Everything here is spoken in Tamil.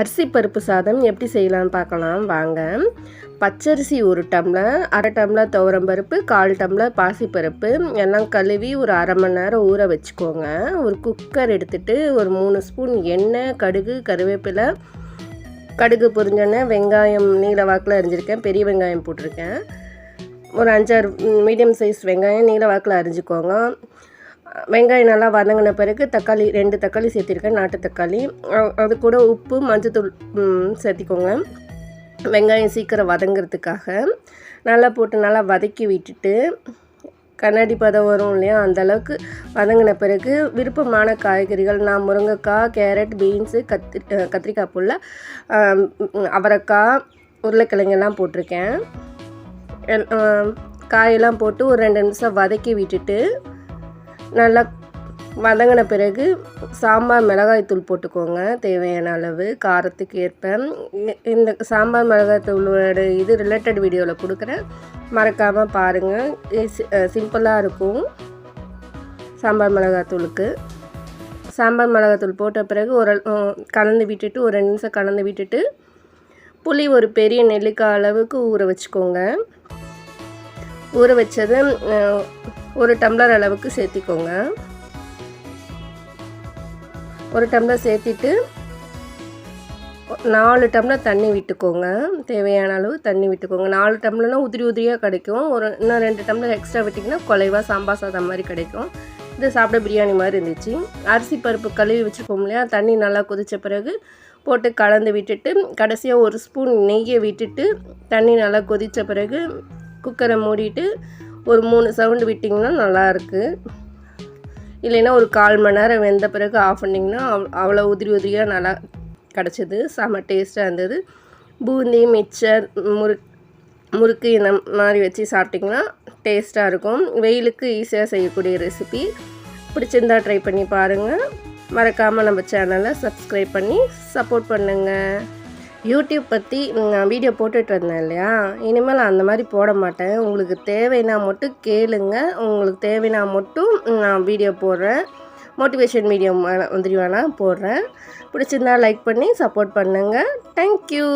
அரிசி பருப்பு சாதம் எப்படி செய்யலாம்னு பார்க்கலாம். வாங்க. பச்சரிசி ஒரு டம்ளர் அரை டம்ளர் துவரம் பருப்பு கால் டம்ளர் பாசிப்பருப்பு. எல்லாம் கழுவி ஒரு அரை மணி நேரம் ஊற வச்சுக்கோங்க. ஒரு குக்கர் எடுத்துகிட்டு ஒரு மூணு ஸ்பூன் எண்ணெய் கடுகு கருவேப்பிலை கடுகு பொரிஞ்சோன்னே வெங்காயம் நீல வாக்கில் அரிஞ்சிருக்கேன். பெரிய வெங்காயம் போட்டிருக்கேன். ஒரு அஞ்சாறு மீடியம் சைஸ் வெங்காயம் நீல வாக்கில் அரிஞ்சுக்கோங்க. வெங்காயம் நல்லா வதங்கின பிறகு தக்காளி ரெண்டு தக்காளி சேர்த்திருக்கேன் நாட்டு தக்காளி. அது கூட உப்பு மஞ்சத்தூள் சேர்த்திக்கோங்க. வெங்காயம் சீக்கிரம் வதங்கிறதுக்காக நல்லா போட்டு நல்லா வதக்கி விட்டுட்டு கண்ணாடி பதம் வரும் இல்லையா அந்த அளவுக்கு வதங்கின பிறகு விருப்பமான காய்கறிகள் நான் முருங்கைக்காய் கேரட் பீன்ஸு கத்திரி கத்திரிக்காய் புல்ல அவரைக்காய் உருளைக்கிழங்கெல்லாம் போட்டிருக்கேன். காயெல்லாம் போட்டு ஒரு ரெண்டு நிமிஷம் வதக்கி விட்டுட்டு நல்லா வதங்கின பிறகு சாம்பார் மிளகாய் தூள் போட்டுக்கோங்க. தேவையான அளவு காரத்துக்கு ஏற்ப. இந்த சாம்பார் மிளகாய் தூளோட இது ரிலேட்டட் வீடியோவில் கொடுக்குறேன். மறக்காமல் பாருங்கள் சிம்பிளாக இருக்கும். சாம்பார் மிளகாய் தூளுக்கு. சாம்பார் மிளகாய் தூள் போட்ட பிறகு ஒரு கலந்து விட்டுட்டு ஒரு ரெண்டு நிமிஷம் கலந்து விட்டுட்டு புளி ஒரு பெரிய நெல்லிக்காய் அளவுக்கு ஊற வச்சுக்கோங்க. ஊற வச்சது ஒரு டம்ளர் அளவுக்கு சேர்த்திக்கோங்க. ஒரு டம்ளர் சேர்த்திட்டு நாலு டம்ளர் தண்ணி விட்டுக்கோங்க. தேவையான அளவு தண்ணி விட்டுக்கோங்க. நாலு டம்ளர்னா உதிரி உதிரியாக கிடைக்கும். ஒரு இன்னும் ரெண்டு டம்ளர் எக்ஸ்ட்ரா விட்டிங்கன்னா குலைவாக சாம்பார் சாதம் மாதிரி கிடைக்கும். இது சாப்பிட பிரியாணி மாதிரி இருந்துச்சு. அரிசி பருப்பு கழுவி வச்சுருக்கோம் இல்லையா? தண்ணி நல்லா கொதித்த பிறகு போட்டு கலந்து விட்டுட்டு கடைசியாக ஒரு ஸ்பூன் நெய்யை விட்டுட்டு தண்ணி நல்லா கொதித்த பிறகு குக்கரை மூடிட்டு ஒரு மூணு சவுண்டு விட்டிங்கன்னா நல்லாயிருக்கு. இல்லைன்னா ஒரு கால் மணி நேரம் வெந்த பிறகு ஆஃப் பண்ணிங்கன்னா அவ்வளோ உதிரி உதிரியாக நல்லா கிடச்சிது. செம்ம டேஸ்ட்டாக இருந்தது. பூந்தி மிக்சர் முறுக் முறுக்கு இந்த மாதிரி வச்சு சாப்பிட்டிங்கன்னா டேஸ்ட்டாக இருக்கும். வெயிலுக்கு ஈஸியாக செய்யக்கூடிய ரெசிபி பிடிச்சிருந்தா ட்ரை பண்ணி பாருங்கள் மறக்காமல் நம்ம சேனலை சப்ஸ்கிரைப் பண்ணி சப்போர்ட் பண்ணுங்கள் யூடியூப் பற்றி நான் வீடியோ போட்டுட்டு இருந்தேன் இல்லையா? இனிமேல் அந்த மாதிரி போட மாட்டேன். உங்களுக்கு தேவைன்னா மட்டும் கேளுங்க. உங்களுக்கு தேவைன்னா மட்டும் நான் வீடியோ போடுறேன். மோட்டிவேஷன் வீடியோ மாதிரி வேணால் போடுறேன். பிடிச்சிருந்தா லைக் பண்ணி சப்போர்ட் பண்ணுங்கள் தேங்க்யூ